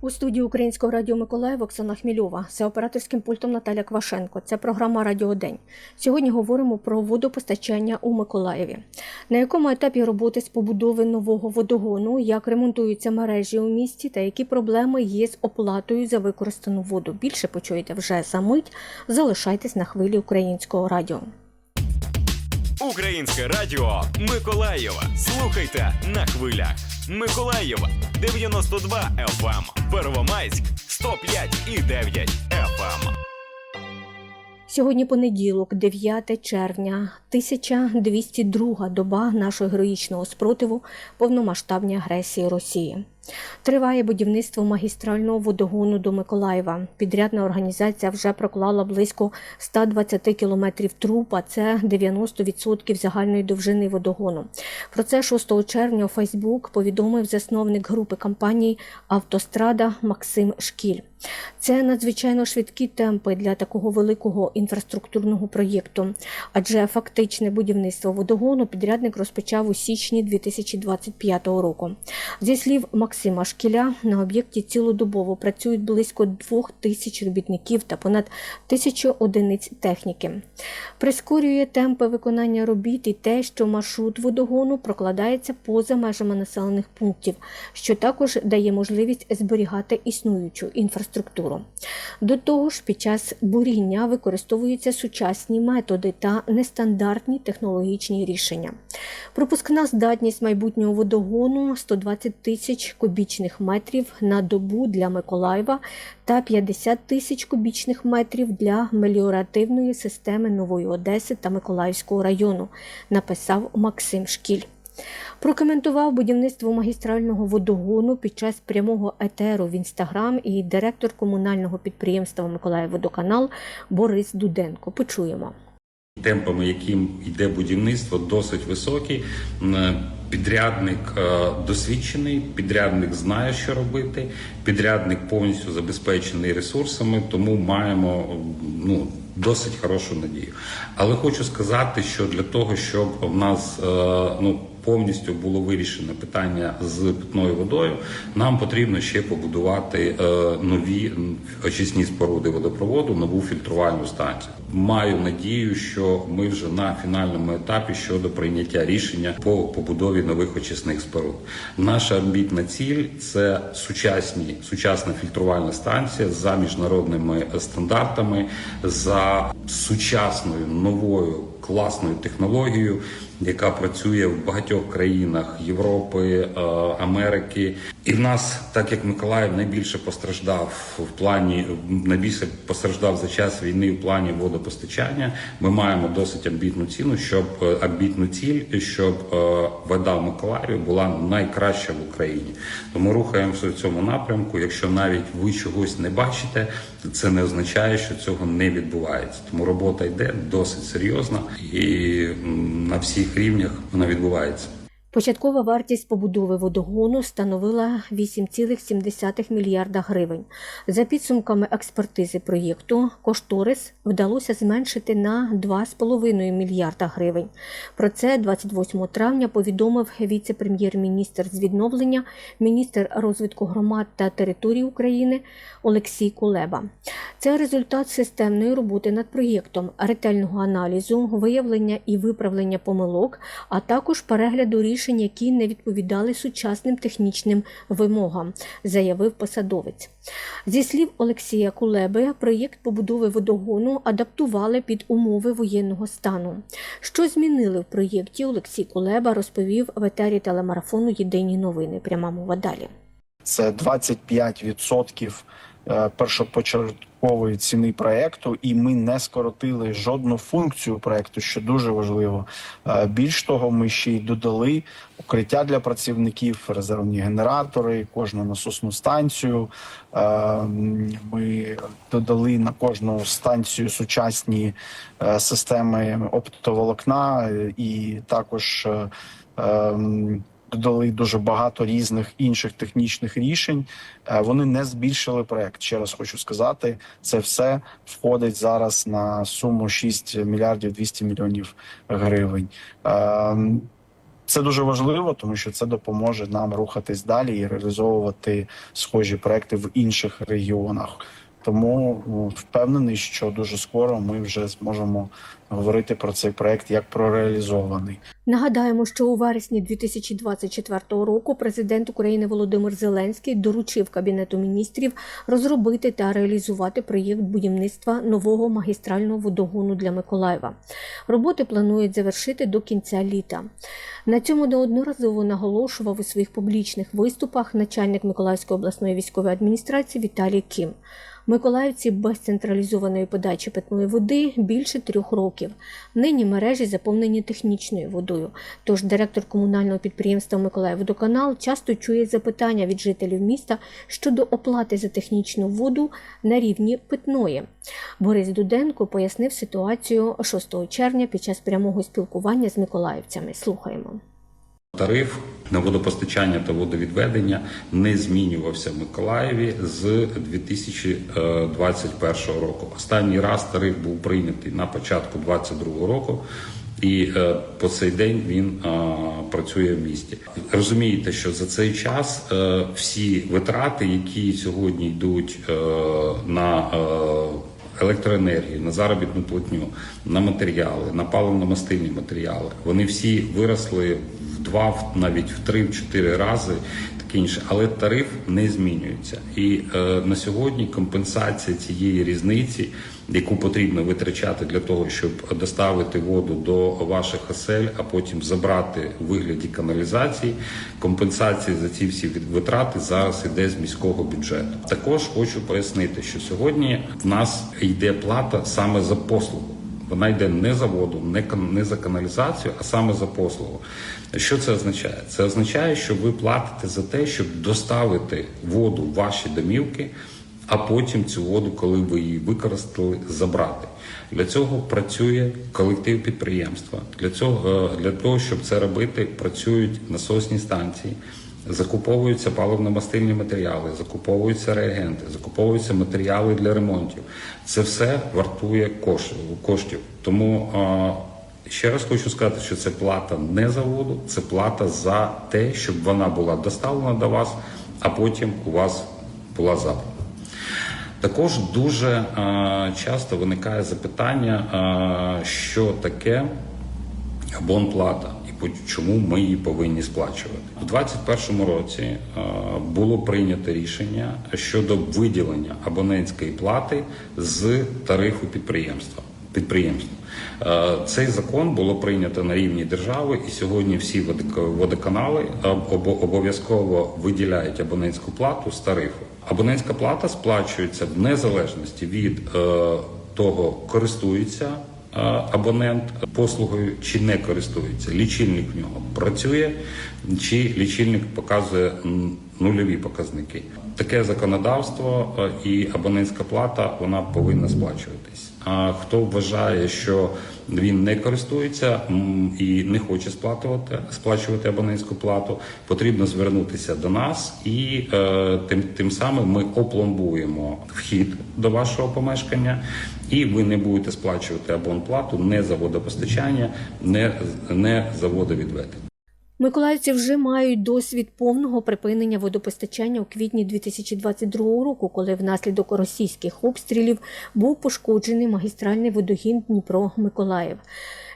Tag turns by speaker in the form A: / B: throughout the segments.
A: У студії Українського радіо Миколаїв Оксана Хмільова за операторським пультом Наталя Квашенко. Це програма Радіо День. Сьогодні говоримо про водопостачання у Миколаєві. На якому етапі роботи з побудови нового водогону, як ремонтуються мережі у місті та які проблеми є з оплатою за використану воду. Більше почуєте вже за мить. Залишайтесь на хвилі українського радіо.
B: Українське радіо Миколаєва. Слухайте на хвилях. Миколаєва 92 FM. Первомайськ 105 і 9 FM.
A: Сьогодні понеділок, 9 червня, 1202 доба нашого героїчного спротиву повномасштабній агресії Росії. Триває будівництво магістрального водогону до Миколаєва. Підрядна організація вже проклала близько 120 кілометрів труб, а це 90% загальної довжини водогону. Про це 6 червня у Фейсбук повідомив засновник групи компаній Автострада Максим Шкіль. Це надзвичайно швидкі темпи для такого великого інфраструктурного проєкту, адже фактичне будівництво водогону підрядник розпочав у січні 2025 року. Зі слів Максима Шкіля, на об'єкті цілодобово працюють близько двох тисяч робітників та понад тисячу одиниць техніки. Прискорює темпи виконання робіт і те, що маршрут водогону прокладається поза межами населених пунктів, що також дає можливість зберігати існуючу інфраструктуру. До того ж, під час буріння використовуються сучасні методи та нестандартні технологічні рішення. Пропускна здатність майбутнього водогону 120 тисяч кубічних метрів на добу для Миколаєва та 50 тисяч кубічних метрів для меліоративної системи Нової Одеси та Миколаївського району, написав Максим Шкіль. Прокоментував будівництво магістрального водогону під час прямого етеру в інстаграм і директор комунального підприємства Миколаївводоканал Борис Дуденко. Почуємо.
C: Темпами, яким йде будівництво, досить високі. Підрядник е, досвідчений, підрядник знає, що робити. Підрядник повністю забезпечений ресурсами, тому маємо ну досить хорошу надію. Але хочу сказати, що для того, щоб в нас е, ну повністю було вирішено питання з питною водою, нам потрібно ще побудувати е, нові очисні споруди водопроводу, нову фільтрувальну станцію. Маю надію, що ми вже на фінальному етапі щодо прийняття рішення по побудові нових очисних споруд. Наша амбітна ціль це сучасні сучасна фільтрувальна станція за міжнародними стандартами, за сучасною новою класною технологією, яка працює в багатьох країнах Європи, е, Америки. І в нас, так як Миколаїв найбільше постраждав в плані, найбільше постраждав за час війни в плані водопостачання. Ми маємо досить амбітну ціну, щоб е, амбітну ціль, щоб е, вода в Миколаєві була найкраща в Україні. Тому рухаємося в цьому напрямку. Якщо навіть ви чогось не бачите, це не означає, що цього не відбувається. Тому робота йде досить серйозна і на всіх рівнях вона відбувається.
A: Початкова вартість побудови водогону становила 8,7 мільярда гривень. За підсумками експертизи проєкту, кошторис вдалося зменшити на 2,5 мільярда гривень. Про це 28 травня повідомив віце-прем'єр-міністр з відновлення, міністр розвитку громад та територій України Олексій Кулеба. Це результат системної роботи над проєктом, ретельного аналізу, виявлення і виправлення помилок, а також перегляду рішень, які не відповідали сучасним технічним вимогам, заявив посадовець. Зі слів Олексія Кулеби, проєкт побудови водогону адаптували під умови воєнного стану. Що змінили в проєкті, Олексій Кулеба розповів в етері телемарафону Єдині новини. Пряма мова далі.
D: це 25% е, першопочаткової ціни проекту, і ми не скоротили жодну функцію проекту, що дуже важливо. Е, Більш того, ми ще й додали укриття для працівників, резервні генератори, кожну насосну станцію. Е, Ми додали на кожну станцію сучасні е, системи оптоволокна е, і також. Е, додали дуже багато різних інших технічних рішень. Е, Вони не збільшили проект. Ще раз хочу сказати, це все входить зараз на суму 6 мільярдів 200 мільйонів гривень. Ем, Це дуже важливо, тому що це допоможе нам рухатись далі і реалізовувати схожі проекти в інших регіонах. Тому ну, впевнений, що дуже скоро ми вже зможемо говорити про цей проект як про реалізований.
A: Нагадаємо, що у вересні 2024 року президент України Володимир Зеленський доручив Кабінету міністрів розробити та реалізувати проєкт будівництва нового магістрального водогону для Миколаєва. Роботи планують завершити до кінця літа. На цьому неодноразово наголошував у своїх публічних виступах начальник Миколаївської обласної військової адміністрації Віталій Кім. Миколаївці без централізованої подачі питної води більше трьох років. Нині мережі заповнені технічною водою. Тож директор комунального підприємства Миколаївводоканал часто чує запитання від жителів міста щодо оплати за технічну воду на рівні питної. Борис Дуденко пояснив ситуацію 6 червня під час прямого спілкування з миколаївцями. Слухаємо.
C: Тариф на водопостачання та водовідведення не змінювався в Миколаєві з 2021 року. Останній раз тариф був прийнятий на початку 2022 року. І е, по цей день він е, працює в місті. Розумієте, що за цей час е, всі витрати, які сьогодні йдуть е, на е, електроенергію, на заробітну платню, на матеріали, на паливно-мастильні матеріали, вони всі виросли в два, навіть в три, в чотири рази. Таке інше, але тариф не змінюється. І е, на сьогодні компенсація цієї різниці, яку потрібно витрачати для того, щоб доставити воду до ваших осель, а потім забрати у вигляді каналізації. Компенсація за ці всі витрати зараз іде з міського бюджету. Також хочу пояснити, що сьогодні в нас йде плата саме за послугу. Вона йде не за воду, не, не за каналізацію, а саме за послугу. Що це означає? Це означає, що ви платите за те, щоб доставити воду в ваші домівки, а потім цю воду, коли ви її використали, забрати. Для цього працює колектив підприємства. Для цього е, для того, щоб це робити, працюють насосні станції. Закуповуються паливно-мастильні матеріали, закуповуються реагенти, закуповуються матеріали для ремонтів. Це все вартує кош- коштів. Тому ще раз хочу сказати, що це плата не за воду, це плата за те, щоб вона була доставлена до вас, а потім у вас була забрана. Також дуже е, часто виникає запитання, е, що таке абонплата чому ми її повинні сплачувати. У 2021 році е, було прийнято рішення щодо виділення абонентської плати з тарифу підприємства. підприємств. Е, Цей закон було прийнято на рівні держави, і сьогодні всі водоканали обов'язково виділяють абонентську плату з тарифу. Абонентська плата сплачується в незалежності від е, того, користується абонент послугою чи не користується. Лічильник в нього працює, чи лічильник показує нульові показники. Таке законодавство е, і абонентська плата вона повинна сплачуватись. А хто вважає, що він не користується і не хоче сплачувати, сплачувати абонентську плату, потрібно звернутися до нас, і е, тим, тим самим ми опломбуємо вхід до вашого помешкання, і ви не будете сплачувати абонплату не за водопостачання, не, не за водовідведення.
A: Миколаївці вже мають досвід повного припинення водопостачання у квітні 2022 року, коли внаслідок російських обстрілів був пошкоджений магістральний водогін Дніпро-Миколаїв.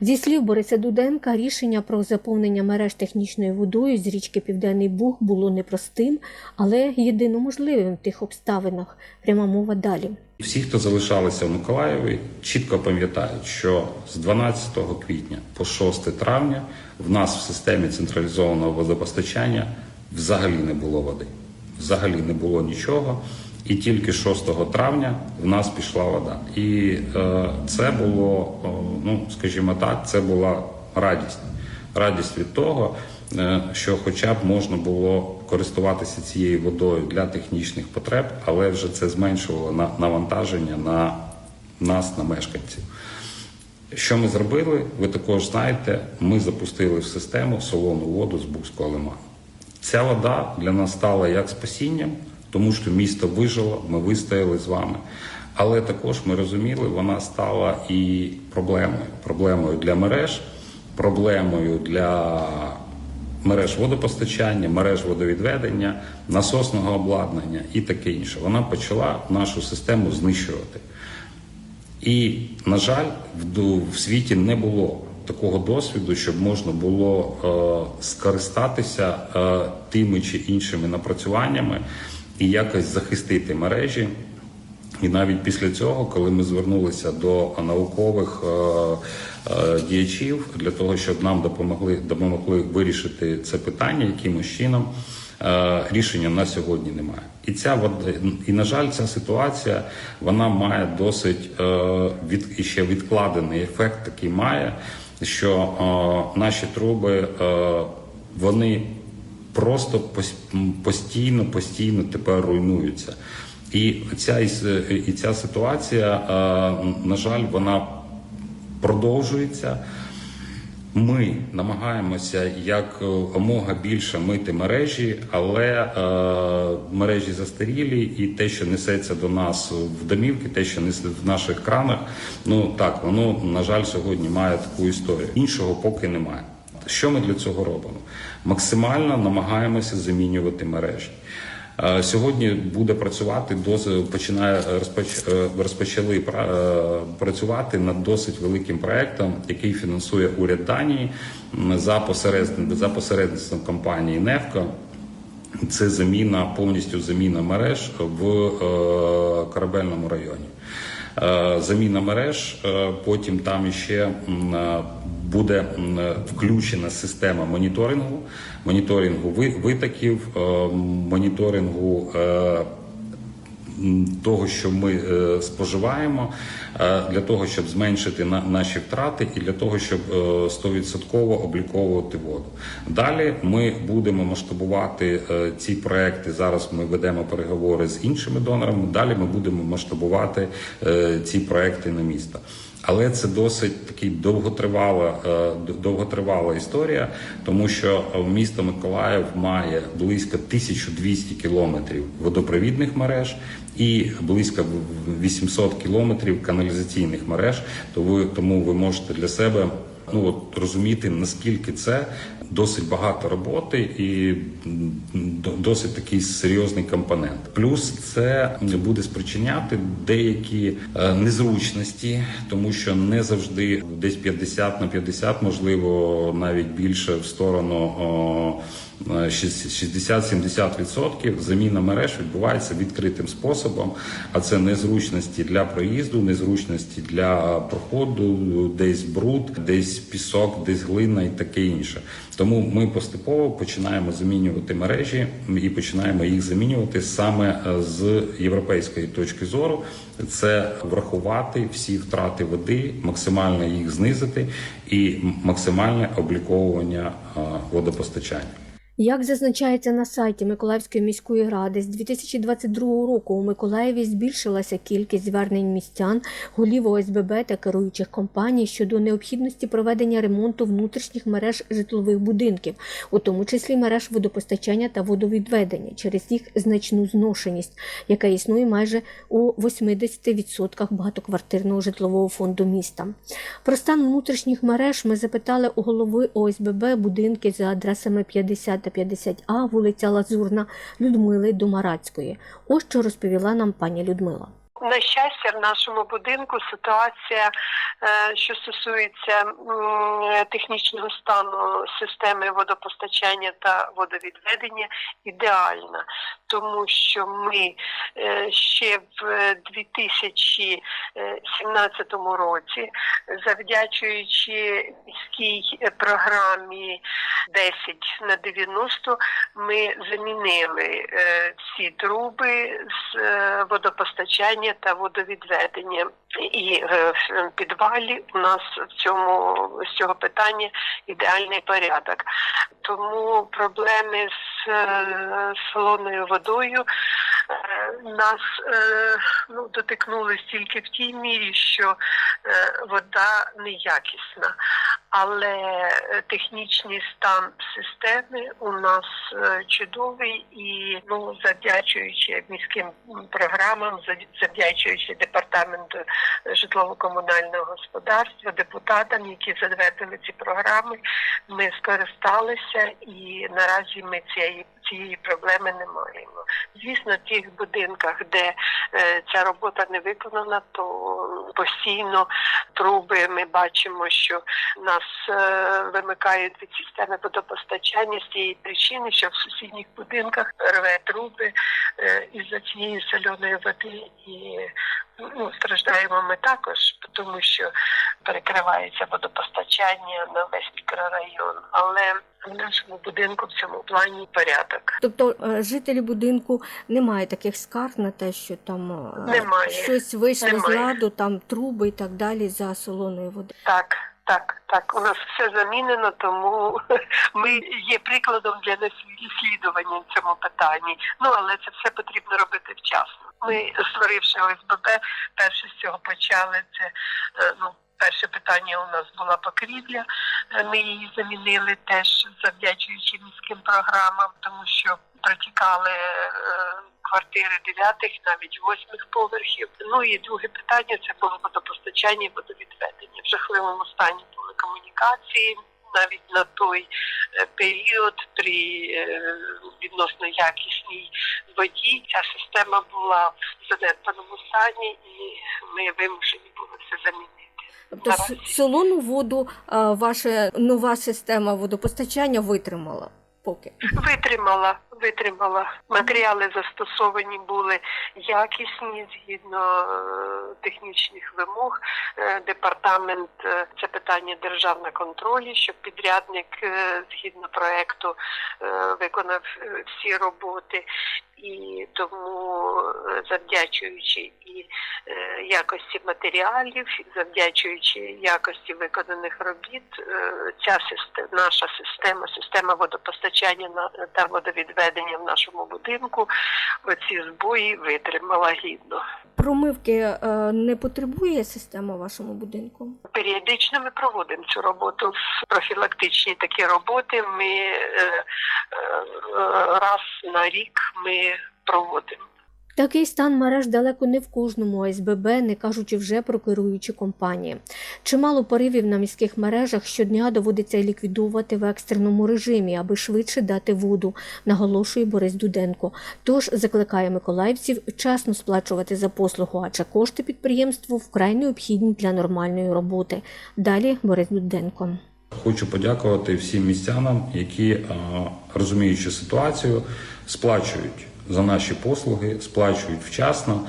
A: Зі слів Бориса Дуденка, рішення про заповнення мереж технічною водою з річки Південний Буг було непростим, але єдино можливим в тих обставинах. Пряма мова далі.
C: Всі, хто залишалися в Миколаєві, чітко пам'ятають, що з 12 квітня по 6 травня в нас в системі централізованого водопостачання взагалі не було води. Взагалі не було нічого. І тільки 6 травня в нас пішла вода. І е, це було, е, ну скажімо так, це була радість. Радість від того, е, що хоча б можна було користуватися цією водою для технічних потреб, але вже це зменшувало на- навантаження на нас, на мешканців. Що ми зробили? Ви також знаєте, ми запустили в систему солону воду з Бузького лиману. Ця вода для нас стала як спасінням, тому що місто вижило, ми вистояли з вами. Але також ми розуміли, вона стала і проблемою. Проблемою для мереж, проблемою для мереж водопостачання, мереж водовідведення, насосного обладнання і таке інше. Вона почала нашу систему знищувати. І, на жаль, в, світі не було такого досвіду, щоб можна було е, скористатися е, тими чи іншими напрацюваннями і якось захистити мережі. І навіть після цього, коли ми звернулися до наукових е, е, діячів для того, щоб нам допомогли допомогли вирішити це питання якимось чином, е, рішення на сьогодні немає. І ця і на жаль, ця ситуація вона має досить від ще відкладений ефект. Такий має, що наші труби вони просто пос- постійно, постійно тепер руйнуються. І ця і ця ситуація, е, на жаль, вона продовжується. Ми намагаємося як омога більше мити мережі, але е, мережі застарілі, і те, що несеться до нас в домівки, те, що несе в наших кранах, ну так воно на жаль сьогодні має таку історію. Іншого поки немає. Що ми для цього робимо? Максимально намагаємося замінювати мережі. Е, Сьогодні буде працювати досить починає розпоч, е, розпочали е, працювати над досить великим проектом, який фінансує уряд Данії за посередництвом за посередництвом компанії Невко. Це заміна повністю заміна мереж в корабельному районі. Е, заміна мереж, е, потім там ще е, буде включена система моніторингу, моніторингу ви- витоків, моніторингу. Е, того, що ми е, споживаємо, е, для того, щоб зменшити на, наші втрати, і для того, щоб стовідсотково 100% обліковувати воду. Далі ми будемо масштабувати е, ці проекти. Зараз ми ведемо переговори з іншими донорами. Далі ми будемо масштабувати е, ці проекти на місто. Але це досить такий довготривала, е, довготривала історія, тому що е, місто Миколаїв має близько 1200 кілометрів водопровідних мереж і близько в- 800 кілометрів каналізаційних мереж. Тому ви можете для себе ну от розуміти наскільки це досить багато роботи і досить такий серйозний компонент. Плюс це буде спричиняти деякі е, незручності, тому що не завжди десь 50 на 50, можливо, навіть більше в сторону. О, е, 60-70% заміна мереж відбувається відкритим способом, а це незручності для проїзду, незручності для проходу, десь бруд, десь пісок, десь глина і таке інше. Тому ми поступово починаємо замінювати мережі і починаємо їх замінювати саме е, з європейської точки зору. Це врахувати всі втрати води, максимально їх знизити і максимальне обліковування е, водопостачання.
A: Як зазначається на сайті Миколаївської міської ради, з 2022 року у Миколаєві збільшилася кількість звернень містян, голів ОСББ та керуючих компаній щодо необхідності проведення ремонту внутрішніх мереж житлових будинків, у тому числі мереж водопостачання та водовідведення, через їх значну зношеність, яка існує майже у 80% багатоквартирного житлового фонду міста. Про стан внутрішніх мереж ми запитали у голови ОСББ будинки за адресами 50 та 50А, вулиця Лазурна Людмили Домарацької. Ось що розповіла нам пані Людмила.
E: На щастя, в нашому будинку ситуація, е, що стосується технічного стану системи водопостачання та водовідведення, ідеальна, тому що ми е, ще в 2017 році, завдячуючи міській е, програмі 10 на 90, ми замінили всі труби з е, водопостачання та водовідведення. І е, в підвалі у нас в цьому з цього питання ідеальний порядок. Тому проблеми з е, солоною водою е, нас ну, дотикнулись тільки в тій мірі, що вода неякісна. Але е, технічний стан системи у нас е, чудовий і ну завдячуючи міським програмам, завдячуючи департаменту житлово-комунального господарства, депутатам, які задвертили ці програми, ми скористалися і наразі ми цієї цієї проблеми не маємо. Звісно, в тих будинках, де е, ця робота не виконана, то постійно труби ми бачимо, що нас е, вимикають від системи водопостачання з тієї причини, що в сусідніх будинках рве труби е, із-за цієї соляної води і ну, страждаємо ми також, тому що перекривається водопостачання на весь мікрорайон. Але в нашому будинку в цьому плані порядок.
A: Тобто е, жителі будинку немає таких скарг на те, що там е,
E: Немає.
A: щось вийшло з ладу, там труби і так далі за солоною води.
E: Так, так, так. У нас все замінено, тому ми є прикладом для наслідування в цьому питанні. Ну але це все потрібно робити вчасно. Ми, створивши ОСББ, перше з цього почали. Це е, ну. Перше питання у нас була покрівля. Е, Ми її замінили теж завдячуючи міським програмам, тому що протікали е, квартири дев'ятих, навіть восьмих поверхів. Ну і друге питання це було водопостачання і водовідведення. В жахливому стані були комунікації. Навіть на той е, період при е, відносно якісній воді ця система була в занедбаному стані, і ми вимушені були все замінити.
A: Тобто солону воду ваша нова система водопостачання витримала поки.
E: Витримала, витримала. Матеріали застосовані були якісні згідно е, технічних вимог. Е, Департамент е, це питання державного контролю, щоб підрядник згідно проекту виконав всі роботи. І тому, завдячуючи і якості матеріалів, завдячуючи якості виконаних робіт, ця система, наша система, система водопостачання на- та водовідведення в нашому будинку, оці збої витримала гідно.
A: Промивки е, не потребує система в вашому будинку?
E: Періодично ми проводимо цю роботу. Профілактичні такі роботи ми е, е, раз на рік ми проводимо.
A: Такий стан мереж далеко не в кожному ОСББ, не кажучи вже про керуючі компанії. Чимало поривів на міських мережах щодня доводиться ліквідувати в екстреному режимі, аби швидше дати воду, наголошує Борис Дуденко. Тож закликає миколаївців вчасно сплачувати за послугу, адже кошти підприємству вкрай необхідні для нормальної роботи. Далі Борис Дуденко.
C: Хочу подякувати всім містянам, які, розуміючи ситуацію, сплачують за наші послуги, сплачують вчасно.